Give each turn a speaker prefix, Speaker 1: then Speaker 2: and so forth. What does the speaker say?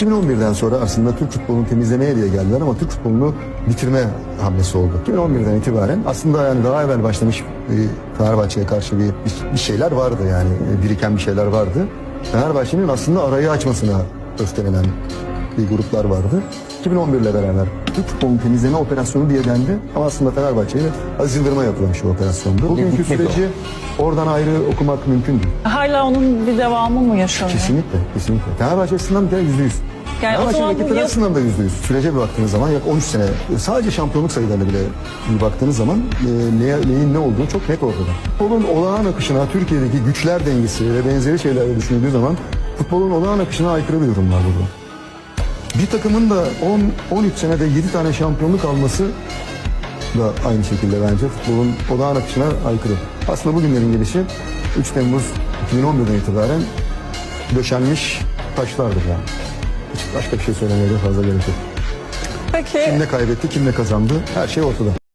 Speaker 1: 2011'den sonra aslında Türk futbolunu temizlemeye diye geldiler ama Türk futbolunu bitirme hamlesi oldu. 2011'den itibaren aslında yani daha evvel başlamış bir Fenerbahçe'ye karşı bir, bir, bir şeyler vardı yani e, biriken bir şeyler vardı. Fenerbahçe'nin aslında arayı açmasına öfkelenen bir gruplar vardı. 2011 ile beraber Türk futbolunun temizleme operasyonu diye dendi ama aslında Fenerbahçe'ye Aziz Yıldırım'a yapılmış bir operasyondu. Bugünkü süreci oradan ayrı okumak mümkün değil.
Speaker 2: Hala onun bir devamı mı yaşanıyor?
Speaker 1: Kesinlikle, kesinlikle. Fenerbahçe açısından bir de yüzde yüz.
Speaker 2: Yani o
Speaker 1: Fenerbahçe
Speaker 2: zaman
Speaker 1: rakipleri açısından da yüzde yüz. Sürece bir baktığınız zaman yak 13 sene sadece şampiyonluk sayılarına bile bir baktığınız zaman e, neye, neyin ne olduğu çok net ortada. Futbolun olağan akışına Türkiye'deki güçler dengesi ve benzeri şeylerle düşünüldüğü zaman futbolun olağan akışına aykırı bir durum var burada. Bir takımın da 10 13 senede 7 tane şampiyonluk alması da aynı şekilde bence futbolun olağan akışına aykırı. Aslında bugünlerin gelişi 3 Temmuz 2011'den itibaren döşenmiş taşlardır yani. Hiç başka bir şey söylemeye de fazla gerek yok.
Speaker 2: Peki
Speaker 1: Kim ne kaybetti, kim ne kazandı her şey ortada.